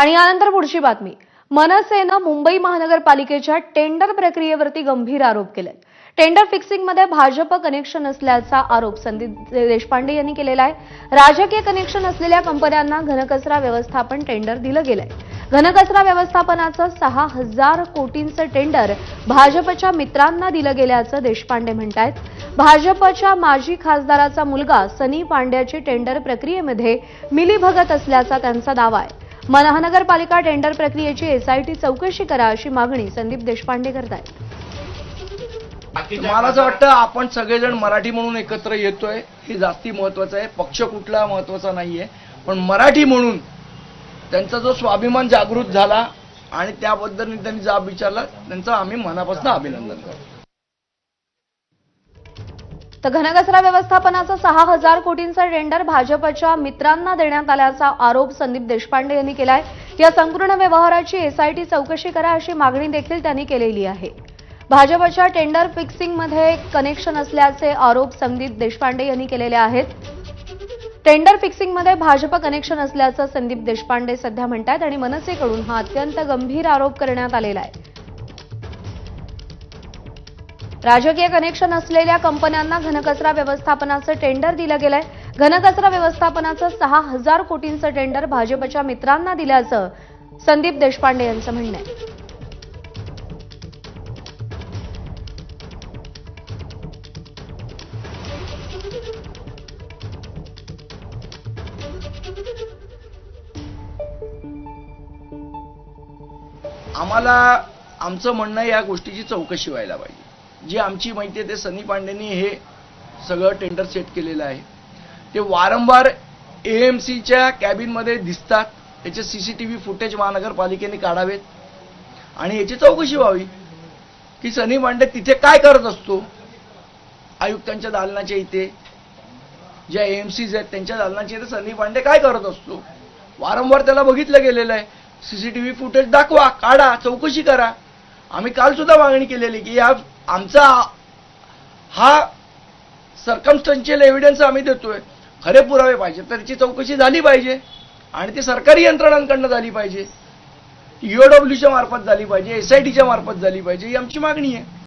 आणि यानंतर पुढची बातमी. मनसेनं मुंबई महानगरपालिकेच्या टेंडर प्रक्रियेवरती गंभीर आरोप केले टेंडर फिक्सिंगमध्ये भाजप कनेक्शन असल्याचा आरोप संदीप देशपांडे यांनी केलेला आहे. राजकीय कनेक्शन असलेल्या कंपन्यांना घनकचरा व्यवस्थापन टेंडर दिलं गेलंय. घनकचरा व्यवस्थापनाचं सहा हजार कोटींचं टेंडर भाजपच्या मित्रांना दिलं गेल्याचं देशपांडे म्हणतायत. भाजपच्या माजी खासदाराचा मुलगा सनी पांड्याची टेंडर प्रक्रियेमध्ये मिलीभगत असल्याचा त्यांचा दावा आहे. महानगरपालिका टेंडर प्रक्रियेची एसआयटी चौकशी करा अशी मागणी संदीप देशपांडे करतायत. मला असं वाटतं आपण सगळेजण मराठी म्हणून एकत्र येतोय. हे जास्ती महत्वाचं आहे. पक्ष कुठला महत्त्वाचा नाहीये. पण मराठी म्हणून त्यांचा जो स्वाभिमान जागृत झाला आणि त्याबद्दल त्यांनी जाब विचारला त्यांचं आम्ही मनापासून अभिनंदन करतो. तर घनकचरा व्यवस्थापनाचं सहा हजार कोटींचा टेंडर भाजपच्या मित्रांना देण्यात आल्याचा आरोप संदीप देशपांडे यांनी केलाय. या संपूर्ण व्यवहाराची एसआयटी चौकशी करा अशी मागणी देखील त्यांनी केलेली आहे. भाजपच्या टेंडर फिक्सिंगमध्ये कनेक्शन असल्याचे आरोप संदीप देशपांडे यांनी केलेले आहेत. टेंडर फिक्सिंगमध्ये भाजप कनेक्शन असल्याचं संदीप देशपांडे सध्या म्हणतात आणि मनसेकडून हा अत्यंत गंभीर आरोप करण्यात आलेला आहे. राजकीय कनेक्शन असलेल्या कंपन्यांना घनकचरा व्यवस्थापनाचं टेंडर दिलं गेलंय. घनकचरा व्यवस्थापनाचं सहा हजार कोटींचं टेंडर भाजपच्या मित्रांना दिल्याचं संदीप देशपांडे यांचं म्हणणं आहे. आम्हाला आमचं म्हणणं या गोष्टीची चौकशी व्हायला पाहिजे. जी आमची माहिती आहे ते सनी पांडेनी हे सगळं टेंडर सेट केलेलं आहे. ते वारंवार ए एम सीच्या कॅबिनमध्ये दिसतात. त्याचे व्ही फुटेज महानगरपालिकेने काढावेत. आणि याची चौकशी व्हावी की सनी पांडे तिथे काय करत असतो. आयुक्तांच्या दालनाच्या इथे ज्या एम सीज आहेत त्यांच्या दालनाच्या इथे सनी पांडे काय करत असतो. वारंवार त्याला बघितलं गेलेलं आहे. सीसीटीव्ही फुटेज दाखवा काढा चौकशी करा. आम्ही काल सुद्धा मागणी केलेली की या आमचा हा सरकमस्टन्शियल एव्हिडन्स आम्ही देतोय. खरे पुरावे पाहिजे. तर त्याची चौकशी झाली पाहिजे. आणि ती सरकारी यंत्रणांकडनं झाली पाहिजे. ईओडब्ल्यूच्या मार्फत झाली पाहिजे. एस आय टीच्या मार्फत झाली पाहिजे. ही आमची मागणी आहे.